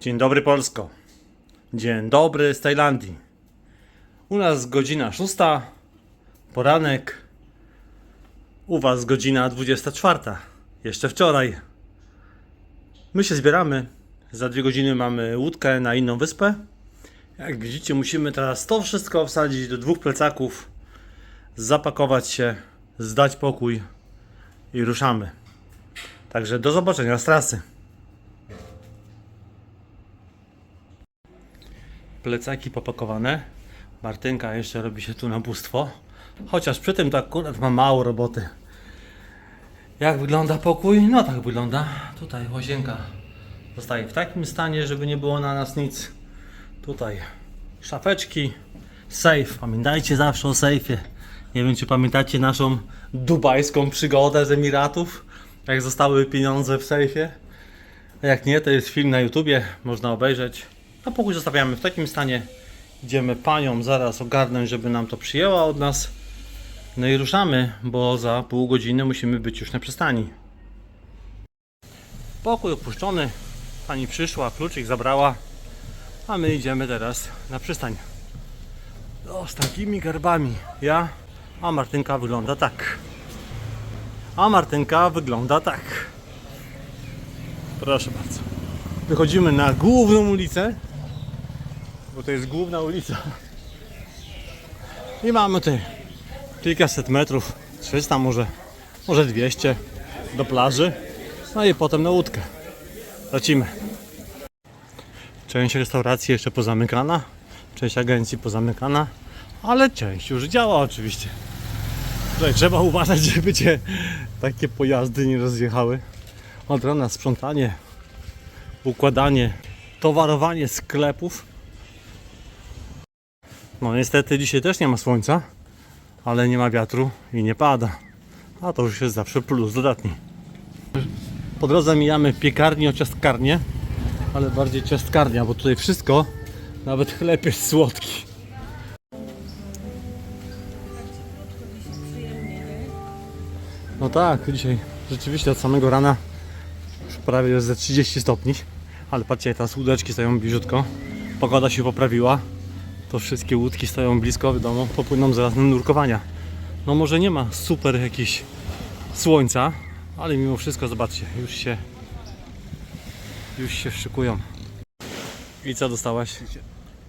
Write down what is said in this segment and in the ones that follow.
Dzień dobry Polsko. Dzień dobry z Tajlandii. U nas godzina 6, poranek. U was godzina 24. Jeszcze wczoraj. My się zbieramy. Za dwie godziny mamy łódkę na inną wyspę. Jak widzicie, musimy teraz to wszystko wsadzić do dwóch plecaków, zapakować się, zdać pokój i ruszamy. Także do zobaczenia z trasy. Plecaki popakowane. Martynka jeszcze robi się tu na bóstwo. Chociaż przy tym to akurat ma mało roboty. Jak wygląda pokój? No tak wygląda. Tutaj łazienka zostaje w takim stanie, żeby nie było na nas nic. Tutaj szafeczki, safe. Pamiętajcie zawsze o sejfie. Nie wiem, czy pamiętacie naszą dubajską przygodę z Emiratów, jak zostały pieniądze w sejfie. A jak nie, to jest film na YouTubie, można obejrzeć. A pokój zostawiamy w takim stanie. Idziemy panią zaraz ogarnąć, żeby nam to przyjęła od nas. No i ruszamy, bo za pół godziny musimy być już na przystani. Pokój opuszczony. Pani przyszła, kluczyk zabrała. A my idziemy teraz na przystań. O, z takimi garbami. Ja, a Martynka wygląda tak. A Martynka wygląda tak. Proszę bardzo. Wychodzimy na główną ulicę, bo to jest główna ulica. I mamy tutaj kilkaset metrów, 300 może, może 200 do plaży. No i potem na łódkę. Lecimy. Część restauracji jeszcze pozamykana, część agencji pozamykana, ale część już działa oczywiście. Tutaj trzeba uważać, żeby cię takie pojazdy nie rozjechały. Od rana sprzątanie, układanie, towarowanie sklepów. No niestety dzisiaj też nie ma słońca, ale nie ma wiatru i nie pada. A to już jest zawsze plus dodatni. Po drodze mijamy piekarnię o ciastkarnię, ale bardziej ciastkarnia, bo tutaj wszystko, nawet chleb jest słodki. No tak, dzisiaj rzeczywiście od samego rana już prawie jest ze 30 stopni, ale patrzcie, teraz łódeczki stoją bliziutko, pogoda się poprawiła, to wszystkie łódki stoją blisko w domu, popłyną zaraz na nurkowania. No może nie ma super jakiś słońca, ale mimo wszystko zobaczcie, już się już się szykują. I co dostałaś?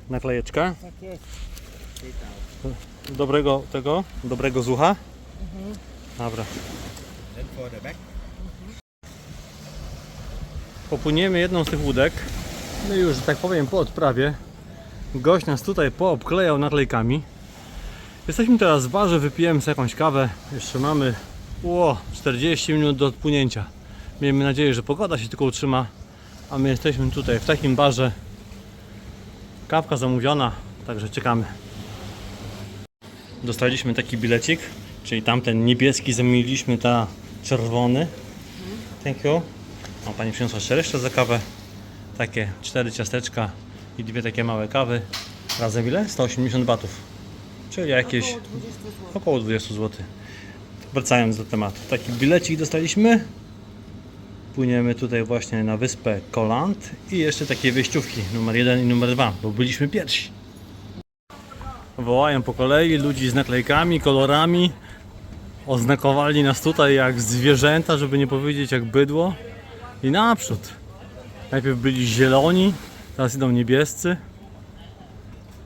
Naklejeczkę? Tak jest. Dobrego tego? Dobrego zucha? Dobra. Popłyniemy jedną z tych łódek. No i już, że tak powiem, po odprawie. Gość nas tutaj poobklejał naklejkami. Jesteśmy teraz w barze, wypijemy sobie jakąś kawę. Jeszcze mamy o, 40 minut do odpłynięcia. Miejmy nadzieję, że pogoda się tylko utrzyma. A my jesteśmy tutaj w takim barze. Kawka zamówiona, także czekamy. Dostaliśmy taki bilecik, czyli tamten niebieski zamieniliśmy na czerwony. Thank you. Pani przyniosła szereszcze za kawę. Takie cztery ciasteczka i dwie takie małe kawy. Razem ile? 180 batów. Czyli jakieś Około 20 zł. około 20 zł. Wracając do tematu. Taki bilecik dostaliśmy. Płyniemy tutaj właśnie na wyspę Koland i jeszcze takie wyjściówki numer 1 i numer 2, bo byliśmy pierwsi. Wołają po kolei ludzi z naklejkami, kolorami. Oznakowali nas tutaj jak zwierzęta, żeby nie powiedzieć jak bydło. I naprzód. Najpierw byli zieloni, teraz idą niebiescy.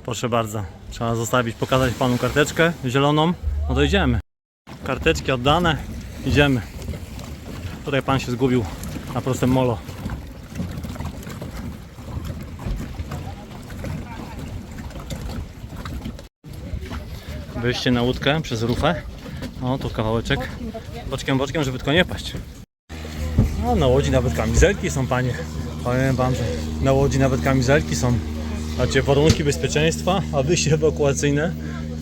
Proszę bardzo. Trzeba zostawić, pokazać panu karteczkę zieloną. No to idziemy. Karteczki oddane. Idziemy. Tutaj pan się zgubił na prostym molo. Wyjście na łódkę przez rufę. O, tu kawałeczek. Boczkiem, boczkiem, żeby tylko nie paść. No, na łodzi nawet kamizelki są, panie. Powiem wam, że na łodzi nawet kamizelki są. Macie warunki bezpieczeństwa, a wyjście ewakuacyjne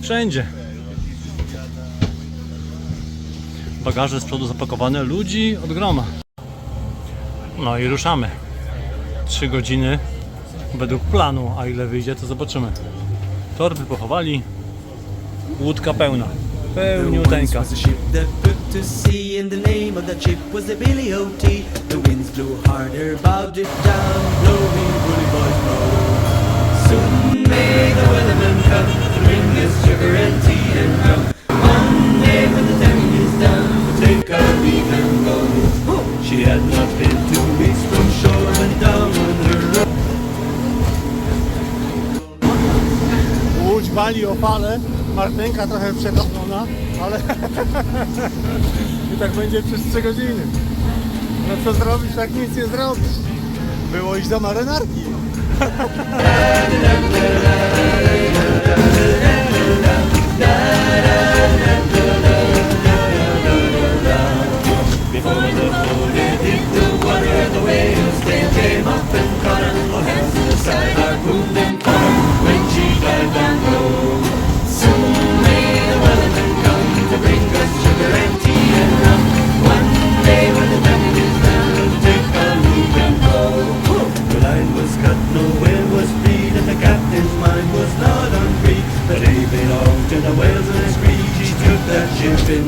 wszędzie. Bagaże z przodu zapakowane, ludzi od groma. No i ruszamy. 3 godziny według planu, a ile wyjdzie to zobaczymy. Torby pochowali, łódka pełna. Pełniuteńka. was a ship that put to sea, and the name of that ship was the Billy O.T. The winds blew harder, bowed it down, blow me, bully boys, blow. Soon may the weathermen come to bring us sugar and tea and rum. One day when the time is done, take our leave and go. She had not been two weeks from shore when down on her road. Łódź wali o fale, Martynka trochę przetopiona, ale i tak będzie przez 3 godziny. No co zrobisz, tak nic nie zrobisz. Było iść do marynarki.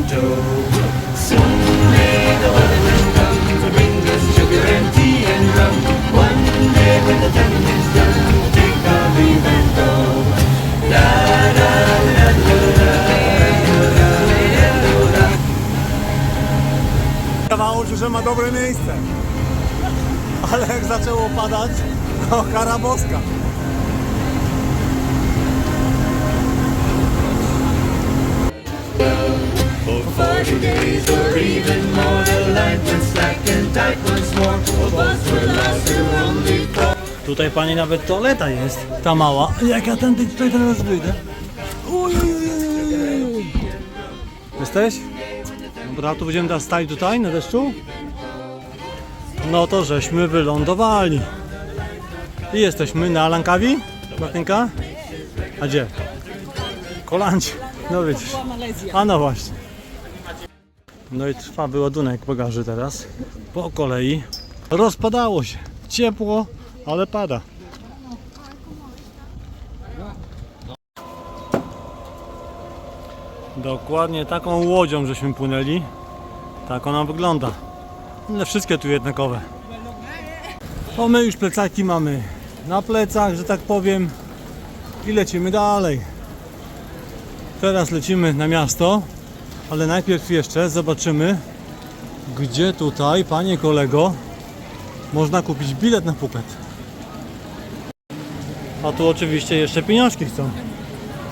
tow. Soon the weathermen come to bring us sugar and tea and rum. One day when the time is done, take our leave and go. Da da da da da Wydawało się, że ma dobre miejsce. Ale jak zaczęło padać, to kara boska. Even more, the line went slack and tight once more. All boats were lost, were only four. Tutaj pani nawet toaleta jest, ta mała. Jak ja tędy tutaj teraz wyjdę? Uj, uj, uj, uj, uj. Jesteś? Dobra, tu będziemy teraz stali tutaj na deszczu. No to żeśmy wylądowali. I jesteśmy na Lankawi, Martynka? A gdzie? Kolancie. No widzisz. A no właśnie. No i trwa wyładunek bagaży teraz. Po kolei. Rozpadało się. Ciepło, ale pada. Dokładnie taką łodzią żeśmy płynęli. Tak ona wygląda. Ale wszystkie tu jednakowe. To my już plecaki mamy na plecach, że tak powiem. I lecimy dalej. Teraz lecimy na miasto, ale najpierw jeszcze zobaczymy, gdzie tutaj, panie kolego, można kupić bilet na Phuket. A tu oczywiście jeszcze pieniążki chcą.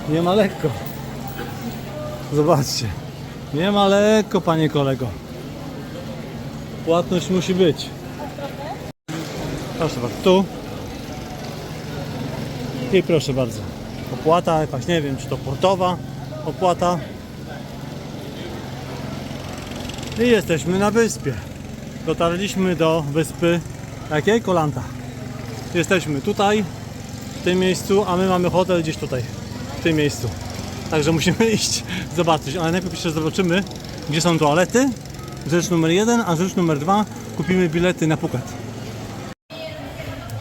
Nie ma lekko. Zobaczcie. Nie ma lekko, panie kolego. Płatność musi być. Proszę bardzo, tu. I proszę bardzo. Opłata jakaś, nie wiem, czy to portowa opłata. I jesteśmy na wyspie. Dotarliśmy do wyspy jakiej? Kolanta. Jesteśmy tutaj, w tym miejscu, a my mamy hotel gdzieś tutaj, w tym miejscu. Także musimy iść zobaczyć, ale najpierw jeszcze zobaczymy, gdzie są toalety. Rzecz numer jeden, a rzecz numer dwa, kupimy bilety na Phuket.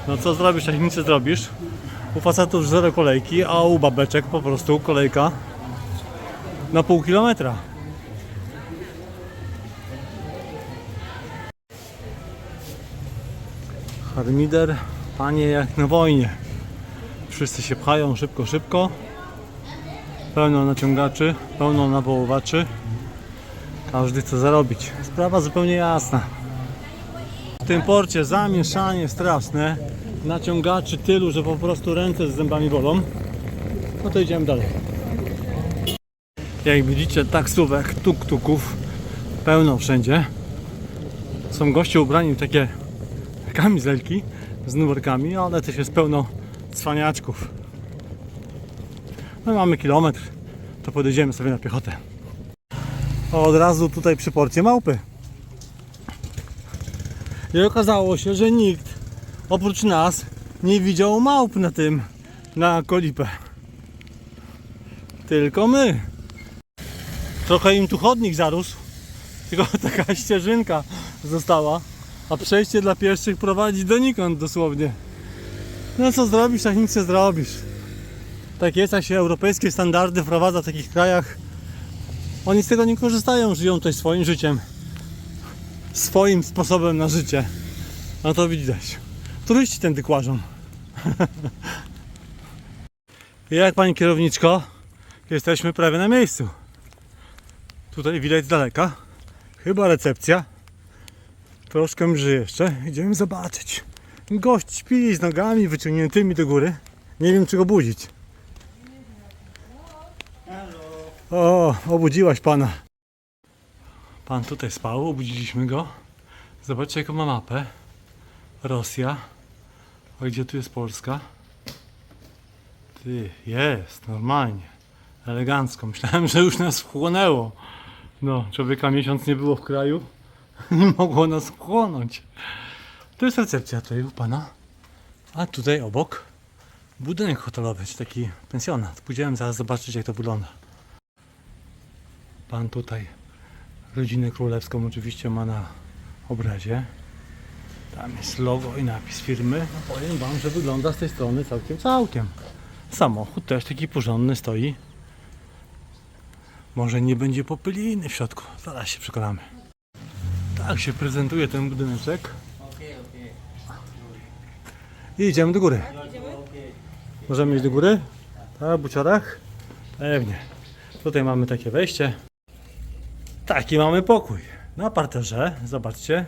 No co zrobisz, jak nic nie zrobisz? U facetów zero kolejki, a u babeczek po prostu kolejka na pół kilometra. Harmider, panie jak na wojnie. Wszyscy się pchają szybko, szybko. Pełno naciągaczy, pełno nawoływaczy. Każdy chce zarobić. Sprawa zupełnie jasna. W tym porcie zamieszanie straszne. Naciągaczy tylu, że po prostu ręce z zębami bolą. No to idziemy dalej. Jak widzicie, taksówek, tuk-tuków pełno wszędzie. Są goście ubrani w takie kamizelki z numerkami, ale też jest pełno cwaniaczków. My mamy kilometr, to podejdziemy sobie na piechotę. Od razu tutaj przy porcie małpy. I okazało się, że nikt oprócz nas nie widział małp na tym, na kolipę. Tylko my. Trochę im tu chodnik zarósł, tylko taka ścieżynka została, a przejście dla pieszych prowadzi donikąd dosłownie. No co zrobisz, tak nic nie zrobisz. Tak jest, jak się europejskie standardy wprowadza w takich krajach, Oni z tego nie korzystają, żyją tutaj swoim życiem. Swoim sposobem na życie. No to widać. Turyści tędy kłażą. Jak pani kierowniczko, jesteśmy prawie na miejscu. Tutaj widać z daleka. Chyba recepcja. Troszkę mrzy jeszcze. Idziemy zobaczyć. Gość śpi z nogami wyciągniętymi do góry. Nie wiem, czy go budzić. O, obudziłaś pana. Pan tutaj spał, obudziliśmy go. Zobaczcie, jaką ma mapę. Rosja. A gdzie tu jest Polska? Ty, jest, normalnie. Elegancko. Myślałem, że już nas wchłonęło. No, człowieka miesiąc nie było w kraju. Nie mogło nas wchłonąć. To jest recepcja tutaj u pana. A tutaj obok budynek hotelowy, czy taki pensjonat. Pójdziemy zaraz zobaczyć, jak to wygląda. Pan tutaj rodzinę królewską oczywiście ma na obrazie. Tam jest logo i napis firmy. No powiem wam, że wygląda z tej strony całkiem, całkiem. Samochód też taki porządny stoi. Może nie będzie popyliny w środku. Zaraz się przekonamy. Tak się prezentuje ten budyneczek. I idziemy do góry. Możemy iść do góry? Tak, w buciorach? Pewnie. Tutaj mamy takie wejście. Taki mamy pokój. Na parterze, zobaczcie.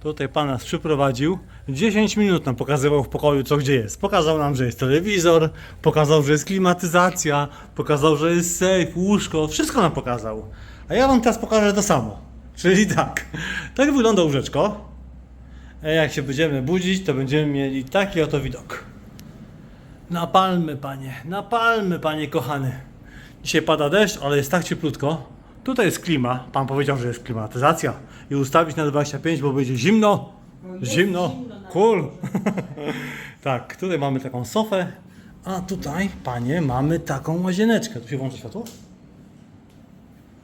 Tutaj pan nas przyprowadził. 10 minut nam pokazywał w pokoju, co gdzie jest. Pokazał nam, że jest telewizor, pokazał, że jest klimatyzacja, pokazał, że jest sejf, łóżko, wszystko nam pokazał. A ja wam teraz pokażę to samo. Czyli tak. Tak wygląda łóżeczko. A jak się będziemy budzić, to będziemy mieli taki oto widok. Na palmy, panie, na palmy, panie kochany. Dzisiaj pada deszcz, ale jest tak cieplutko. Tutaj jest klima. Pan powiedział, że jest klimatyzacja. I ustawić na 25, bo będzie zimno. Zimno. Cool. tak, tutaj mamy taką sofę. A tutaj, panie, mamy taką łazieneczkę. Tu się włączy światło?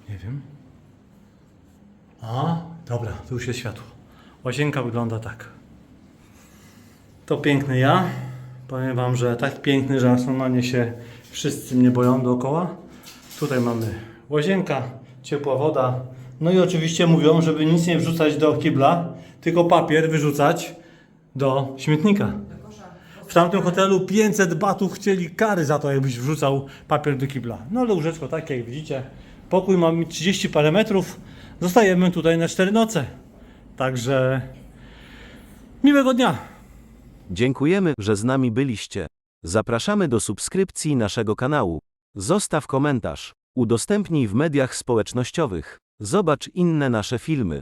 Nie wiem. A, dobra, tu już jest światło. Łazienka wygląda tak. To piękny ja. Powiem wam, że tak piękny, że normalnie się wszyscy mnie boją dookoła. Tutaj mamy łazienka, ciepła woda. No i oczywiście mówią, żeby nic nie wrzucać do kibla, tylko papier wyrzucać do śmietnika. W tamtym hotelu 500 batów chcieli kary za to, jakbyś wrzucał papier do kibla. No ale łóżeczko takie, jak widzicie. Pokój ma 30 parę metrów. Zostajemy tutaj na 4 noce. Także miłego dnia. Dziękujemy, że z nami byliście. Zapraszamy do subskrypcji naszego kanału. Zostaw komentarz. Udostępnij w mediach społecznościowych. Zobacz inne nasze filmy.